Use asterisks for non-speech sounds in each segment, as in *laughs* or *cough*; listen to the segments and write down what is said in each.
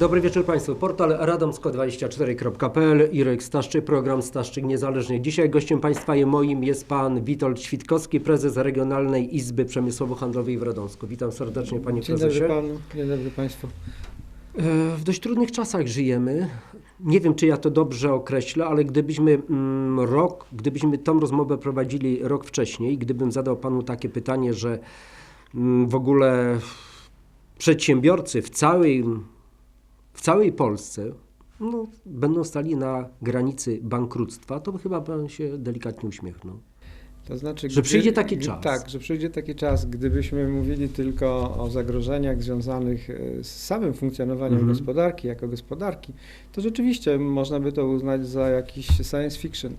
Dobry wieczór Państwu. Portal radomsko24.pl, Irek Staszczyk, program Staszczyk Niezależny. Dzisiaj gościem Państwa i moim jest Pan Witold Świtkowski, prezes Regionalnej Izby Przemysłowo-Handlowej w Radomsku. Witam serdecznie Panie Dzień Prezesie. dobry panu, dzień dobry państwu. E, W dość trudnych czasach żyjemy. Nie wiem, czy ja to dobrze określę, ale gdybyśmy mm, rok, gdybyśmy tą rozmowę prowadzili rok wcześniej, gdybym zadał panu takie pytanie, że mm, w ogóle przedsiębiorcy w całej, w całej Polsce no, będą stali na granicy bankructwa, to chyba pan się delikatnie uśmiechnął. To znaczy, Że przyjdzie taki czas. Tak, że przyjdzie taki czas, gdybyśmy mówili tylko o zagrożeniach związanych e, z samym funkcjonowaniem Mhm. gospodarki jako gospodarki, to rzeczywiście można by to uznać za jakiś science fiction.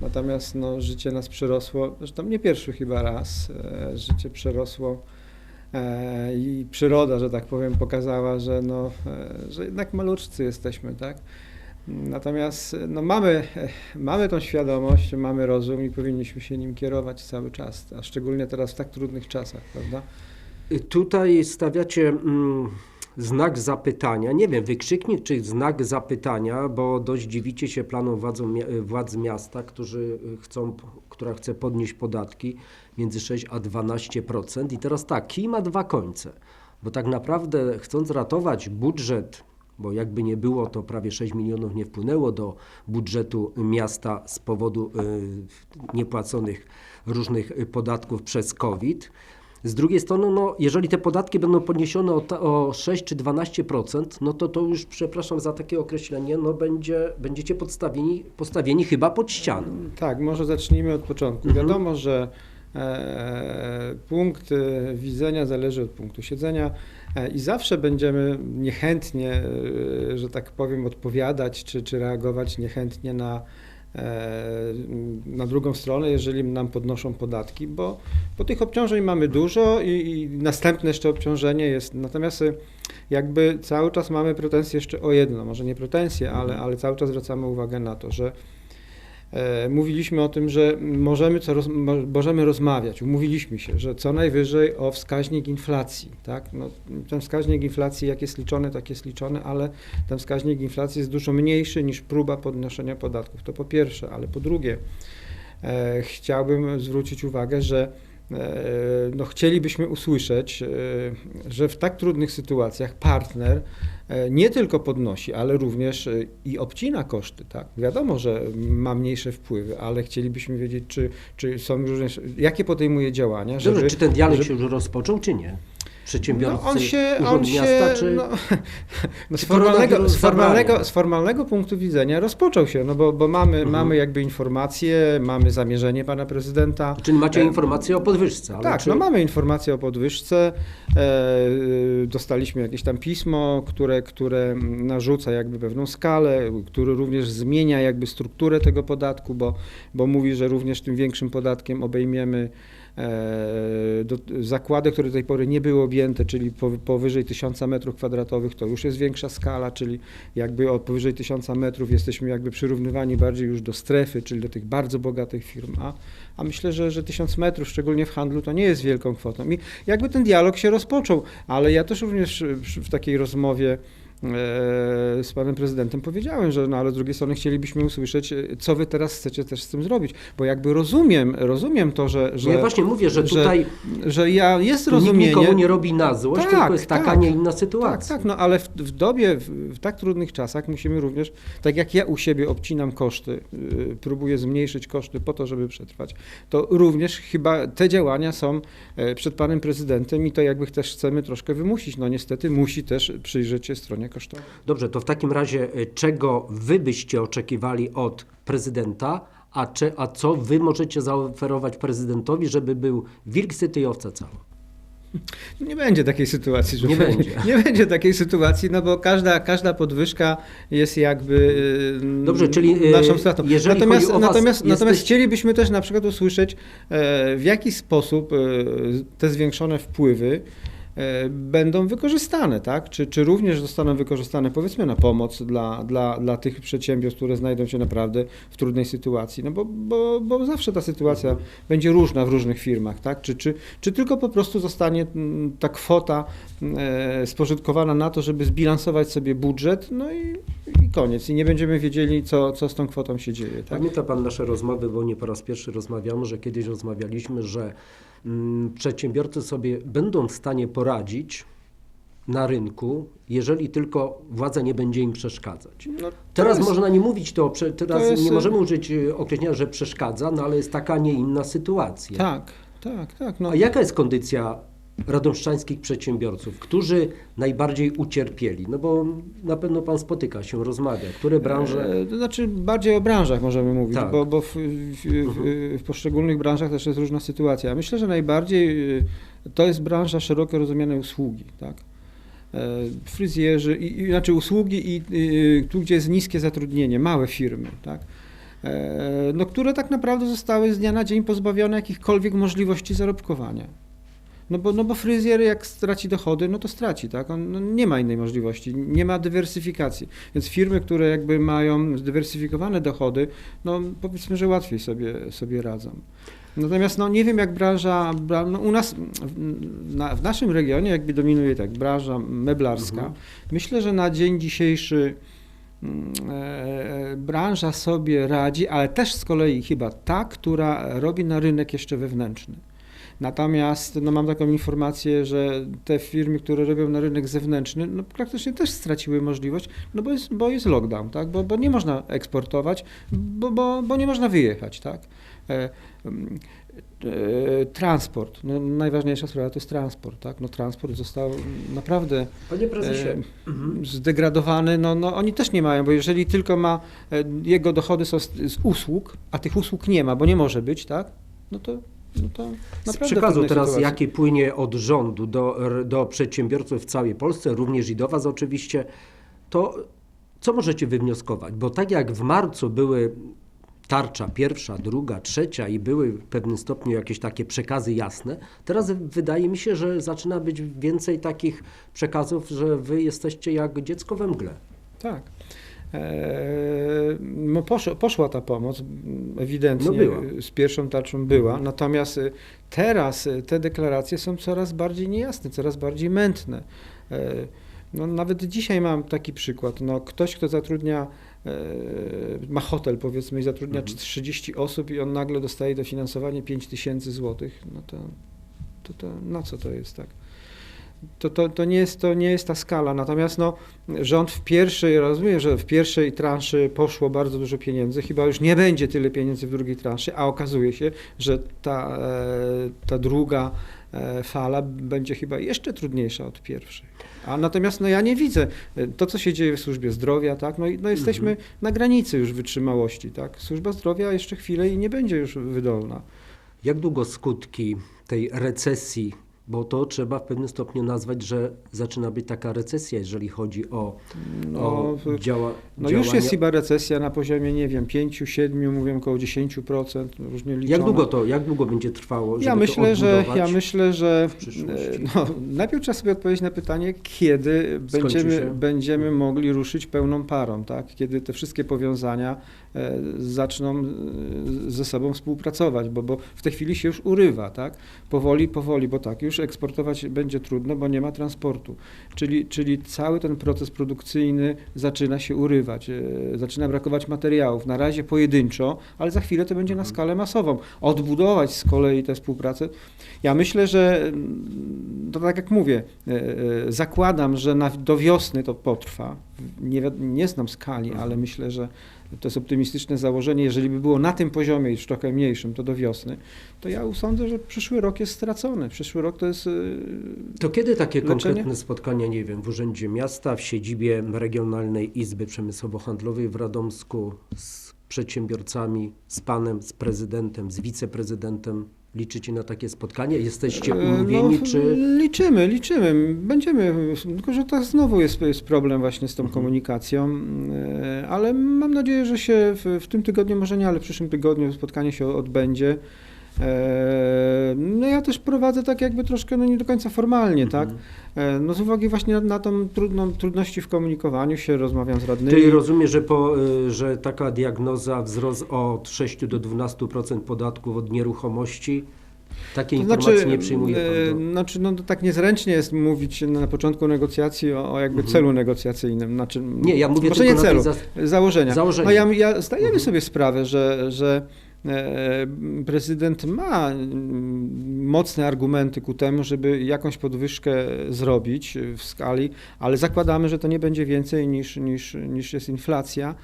Natomiast no, życie nas przerosło, zresztą nie pierwszy chyba raz, e, życie przerosło i przyroda, że tak powiem, pokazała, że, no, e, że jednak maluczcy jesteśmy, tak? Natomiast no, mamy, e, mamy tą świadomość, mamy rozum i powinniśmy się nim kierować cały czas, a szczególnie teraz w tak trudnych czasach, prawda? Tutaj stawiacie mm, znak zapytania, nie wiem, wykrzyknik czy znak zapytania, bo dość dziwicie się planom władzom, mia- władz miasta, którzy chcą, która chce podnieść podatki między 6 a 12%. I teraz tak, kij ma dwa końce, bo tak naprawdę chcąc ratować budżet, bo jakby nie było, to prawie 6 milionów nie wpłynęło do budżetu miasta z powodu y, niepłaconych różnych podatków przez COVID. Z drugiej strony, no, jeżeli te podatki będą podniesione o, ta- o 6 czy 12%, no to to już, przepraszam za takie określenie, no będzie, będziecie podstawieni, postawieni chyba pod ścianą. Tak, może zacznijmy od początku. Mhm. Wiadomo, że e, punkt e, widzenia zależy od punktu siedzenia e, i zawsze będziemy niechętnie, e, że tak powiem, odpowiadać czy, czy reagować niechętnie na, na drugą stronę, jeżeli nam podnoszą podatki, bo, bo tych obciążeń mamy dużo i, i następne jeszcze obciążenie jest. Natomiast e, jakby cały czas mamy pretensje jeszcze o jedno, może nie pretensje, ale, ale cały czas zwracamy uwagę na to, że E, Mówiliśmy o tym, że możemy, co roz, mo- możemy rozmawiać. Umówiliśmy się, że co najwyżej o wskaźnik inflacji. Tak? No, ten wskaźnik inflacji, jak jest liczony, tak jest liczony, ale ten wskaźnik inflacji jest dużo mniejszy niż próba podnoszenia podatków. To po pierwsze, ale po drugie, e, chciałbym zwrócić uwagę, że e, no, chcielibyśmy usłyszeć, e, że w tak trudnych sytuacjach partner e, nie tylko podnosi, ale również e, i obcina koszty. Tak? Wiadomo, że ma mniejsze wpływy, ale chcielibyśmy wiedzieć, czy, czy są również, jakie podejmuje działania, żeby... Dobrze, czy ten dialog żeby- się już rozpoczął, czy nie? Przedsiębiorcy, no on się, on się Miasta, czy... no, no *laughs* z, formalnego, z, formalnego, z formalnego punktu widzenia rozpoczął się, no bo, bo mamy, Mhm. mamy jakby informacje, mamy zamierzenie pana prezydenta. Czyli macie E, informacje o podwyżce, ale Tak, czy... no mamy informację o podwyżce. E, y, dostaliśmy jakieś tam pismo, które, które narzuca jakby pewną skalę, które również zmienia jakby strukturę tego podatku, bo, bo mówi, że również tym większym podatkiem obejmiemy do, zakłady, które do tej pory nie były objęte, czyli po, powyżej 1000 metrów kwadratowych, to już jest większa skala, czyli jakby od powyżej 1000 metrów jesteśmy jakby przyrównywani bardziej już do strefy, czyli do tych bardzo bogatych firm, a, a myślę, że, że 1000 metrów, szczególnie w handlu, to nie jest wielką kwotą. I jakby ten dialog się rozpoczął, ale ja też również w, takiej rozmowie e, z panem prezydentem powiedziałem, że no ale z drugiej strony chcielibyśmy usłyszeć, e, co wy teraz chcecie też z tym zrobić, bo jakby rozumiem, rozumiem to, że, że, No ja właśnie mówię, że że tutaj że ja jest rozumienie. nikomu nie robi na złość, Tak, tylko jest taka, tak. nie inna Tak, sytuacja. tak, no ale w, w dobie, w, w tak trudnych czasach musimy również, tak jak ja u siebie obcinam koszty, yy, próbuję zmniejszyć koszty po to, żeby przetrwać, to również chyba te działania są e, przed panem prezydentem i to jakby też chcemy troszkę wymusić. No niestety musi też przyjrzeć się stronie Dobrze, to w takim razie y, czego wy byście oczekiwali od prezydenta, a, cze, a co wy możecie zaoferować prezydentowi, żeby był wilk syty i owca cała? Nie będzie takiej sytuacji, że Nie *laughs* będzie. nie będzie takiej sytuacji, no bo każda, każda podwyżka jest jakby yy, Dobrze, czyli, yy, naszą stratą. jeżeli natomiast chodzi o was, natomiast, jesteś- natomiast chcielibyśmy też na przykład usłyszeć, e, w jaki sposób e, te zwiększone wpływy e, będą wykorzystane, tak? Czy, czy również zostaną wykorzystane powiedzmy na pomoc dla, dla, dla tych przedsiębiorstw, które znajdą się naprawdę w trudnej sytuacji, no bo, bo, bo zawsze ta sytuacja będzie różna w różnych firmach, tak? Czy, czy, czy tylko po prostu zostanie mm, ta kwota e, spożytkowana na to, żeby zbilansować sobie budżet, no i, i koniec. I nie będziemy wiedzieli, co, co z tą kwotą się dzieje, tak? Pamięta Pan nasze rozmowy, bo nie po raz pierwszy rozmawiamy, że kiedyś rozmawialiśmy, że mm, przedsiębiorcy sobie będą w stanie poradzić na rynku, jeżeli tylko władza nie będzie im przeszkadzać. No, Teraz jest- można nie mówić to, teraz jest- nie możemy użyć y, określenia, że przeszkadza, no ale jest taka, nie inna sytuacja. Tak, tak, tak. No, A jaka jest kondycja radomszczańskich przedsiębiorców, którzy najbardziej ucierpieli? No bo na pewno Pan spotyka się, rozmawia. Które branże? E, To znaczy bardziej o branżach możemy mówić, Tak. bo, bo w, w, w, w poszczególnych branżach też jest różna sytuacja. Myślę, że najbardziej y, to jest branża szeroko rozumianej usługi, tak? E, Fryzjerzy, i, i, znaczy usługi i y, tu, gdzie jest niskie zatrudnienie, małe firmy, tak? E, No, które tak naprawdę zostały z dnia na dzień pozbawione jakichkolwiek możliwości zarobkowania. No bo, no bo fryzjer jak straci dochody, no to straci, tak? On no nie ma innej możliwości, nie ma dywersyfikacji. Więc firmy, które jakby mają zdywersyfikowane dochody, no powiedzmy, że łatwiej sobie, sobie radzą. Natomiast no nie wiem jak branża, bra, no u nas w, na, w naszym regionie jakby dominuje tak branża meblarska. Mhm. Myślę, że na dzień dzisiejszy mm, e, branża sobie radzi, ale też z kolei chyba ta, która robi na rynek jeszcze wewnętrzny. Natomiast no, mam taką informację, że te firmy, które robią na rynek zewnętrzny, no, praktycznie też straciły możliwość, no bo jest, bo jest lockdown, tak? bo, bo nie można eksportować, bo, bo, bo nie można wyjechać. Tak? E, e, transport, no, najważniejsza sprawa to jest transport. Tak? No, transport został naprawdę e, mhm. zdegradowany, no, no oni też nie mają, bo jeżeli tylko ma, e, jego dochody są z, z usług, a tych usług nie ma, bo nie może być, tak? No to, no z przekazu teraz, sytuacji. jaki płynie od rządu do, do przedsiębiorców w całej Polsce, również i do Was oczywiście, to co możecie wywnioskować? Bo tak jak w marcu były tarcza pierwsza, druga, trzecia i były w pewnym stopniu jakieś takie przekazy jasne, teraz wydaje mi się, że zaczyna być więcej takich przekazów, że Wy jesteście jak dziecko we mgle. Tak. Eee, no poszła, poszła ta pomoc, ewidentnie No z pierwszą tarczą była, natomiast y, teraz y, te deklaracje są coraz bardziej niejasne, coraz bardziej mętne. Eee, No, nawet dzisiaj mam taki przykład. No, ktoś, kto zatrudnia, e, ma hotel powiedzmy i zatrudnia Mhm. 30 osób i on nagle dostaje dofinansowanie 5 tysięcy złotych, no to, to, to na co to jest tak? To, to, to, nie jest, to nie jest ta skala. Natomiast no, rząd w pierwszej, rozumiem, że w pierwszej transzy poszło bardzo dużo pieniędzy, chyba już nie będzie tyle pieniędzy w drugiej transzy, a okazuje się, że ta, e, ta druga e, fala będzie chyba jeszcze trudniejsza od pierwszej. A natomiast no, ja nie widzę e, to, co się dzieje w służbie zdrowia, tak? no, no jesteśmy na granicy już wytrzymałości. Tak? Służba zdrowia jeszcze chwilę i nie będzie już wydolna. Jak długo skutki tej recesji, bo to trzeba w pewnym stopniu nazwać, że zaczyna być taka recesja, jeżeli chodzi o, No, o działa, No działania. już jest chyba recesja na poziomie, nie wiem, 5, 7, mówię około 10%, różnie liczone. Jak długo to, jak długo będzie trwało, Ja myślę, że ja myślę, że e, no, najpierw trzeba sobie odpowiedzieć na pytanie, kiedy Skończy będziemy, się? będziemy mogli ruszyć pełną parą, tak? Kiedy te wszystkie powiązania zaczną e, ze sobą współpracować, bo, bo w tej chwili się już urywa, tak? Powoli, powoli, bo tak, już eksportować będzie trudno, bo nie ma transportu. Czyli, czyli cały ten proces produkcyjny zaczyna się urywać, e, zaczyna brakować materiałów. Na razie pojedynczo, ale za chwilę to będzie na Mhm. skalę masową. Odbudować z kolei tę współpracę. Ja myślę, że mm, to tak jak mówię, e, e, zakładam, że na, do wiosny to potrwa. Nie, nie znam skali, Mhm. ale myślę, że to jest optymistyczne założenie. Jeżeli by było na tym poziomie, już trochę mniejszym, to do wiosny, to ja sądzę, że przyszły rok jest stracony. Przyszły rok to jest e, To kiedy takie Leczenie? konkretne spotkania, nie wiem, w Urzędzie Miasta, w siedzibie Regionalnej Izby Przemysłowo-Handlowej w Radomsku z przedsiębiorcami, z panem, z prezydentem, z wiceprezydentem? Liczycie na takie spotkanie? Jesteście E, umówieni, no, czy... Liczymy, liczymy. Będziemy, tylko że to znowu jest, jest problem właśnie z tą Mhm. komunikacją, e, ale mam nadzieję, że się w, w tym tygodniu, może nie, ale w przyszłym tygodniu spotkanie się odbędzie. E, No ja też prowadzę tak jakby troszkę, no nie do końca formalnie, tak? E, No z uwagi właśnie na, na tą trudną, trudności w komunikowaniu się, rozmawiam z radnymi. Czyli rozumiem, że, po, y, że taka diagnoza wzrost od 6 do 12% podatków od nieruchomości, takie To informacje nie przyjmuje pan. Do... Znaczy, no to tak niezręcznie jest mówić na początku negocjacji o, o jakby Mhm. celu negocjacyjnym. Znaczy, Nie, ja mówię może tylko nie celu, zas- założenia. Założenia. No ja, ja zdajemy Mhm. sobie sprawę, że, że prezydent ma mm, mocne argumenty ku temu, żeby jakąś podwyżkę zrobić w skali, ale zakładamy, że to nie będzie więcej niż, niż, niż jest inflacja.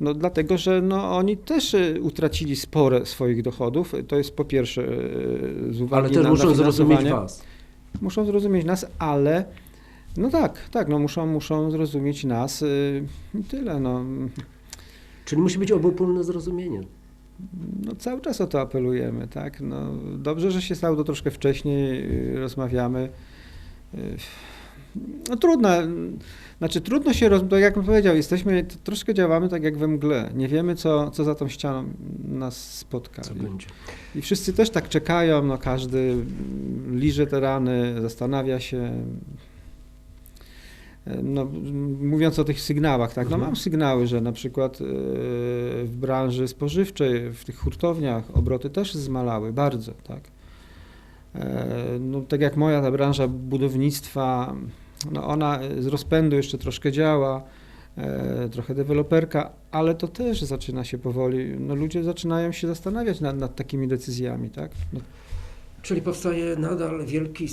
No dlatego, że no, oni też e, utracili spore swoich dochodów. To jest po pierwsze e, z uwagi Ale też na, muszą zrozumieć was. Muszą zrozumieć nas, ale no tak, tak, no muszą, muszą zrozumieć nas i tyle. No. Czyli musi być obopólne zrozumienie. No cały czas o to apelujemy, tak. No, dobrze, że się stało to troszkę wcześniej, y, rozmawiamy. Y, No trudno, znaczy trudno się, roz... to jak bym powiedział, jesteśmy, troszkę działamy tak jak we mgle. Nie wiemy, co, co za tą ścianą nas spotka. Co I- będzie. I wszyscy też tak czekają, no każdy liże te rany, zastanawia się. No, mówiąc o tych sygnałach, tak, no Mhm. mam sygnały, że na przykład e, w branży spożywczej, w tych hurtowniach obroty też zmalały bardzo, tak. E, No, tak jak moja ta branża budownictwa, no ona z rozpędu jeszcze troszkę działa, e, trochę deweloperka, ale to też zaczyna się powoli, no ludzie zaczynają się zastanawiać nad, nad takimi decyzjami, tak? No, Czyli powstaje nadal wielki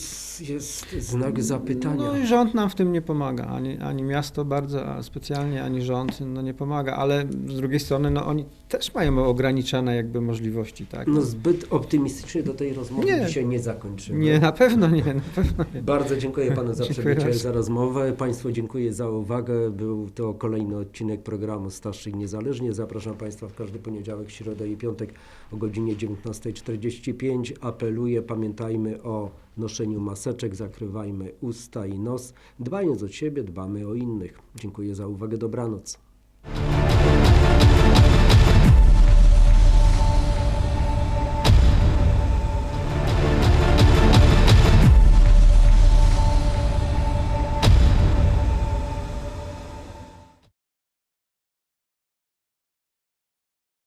jest znak zapytania. no i rząd nam w tym nie pomaga, ani, ani miasto bardzo specjalnie, ani rząd no nie pomaga, ale z drugiej strony no oni też mają ograniczone jakby możliwości, tak? No zbyt optymistycznie do tej rozmowy Nie. dzisiaj nie zakończymy. Nie, na pewno nie, na pewno nie. Bardzo dziękuję panu za *laughs* przybycie, za rozmowę. Państwu dziękuję za uwagę. Był to kolejny odcinek programu Starszy i Niezależnie. Zapraszam Państwa w każdy poniedziałek, środę i piątek o godzinie 19.45. Apeluję, pamiętajmy o noszeniu maseczek, zakrywajmy usta i nos. Dbając o siebie, dbamy o innych. Dziękuję za uwagę. Dobranoc.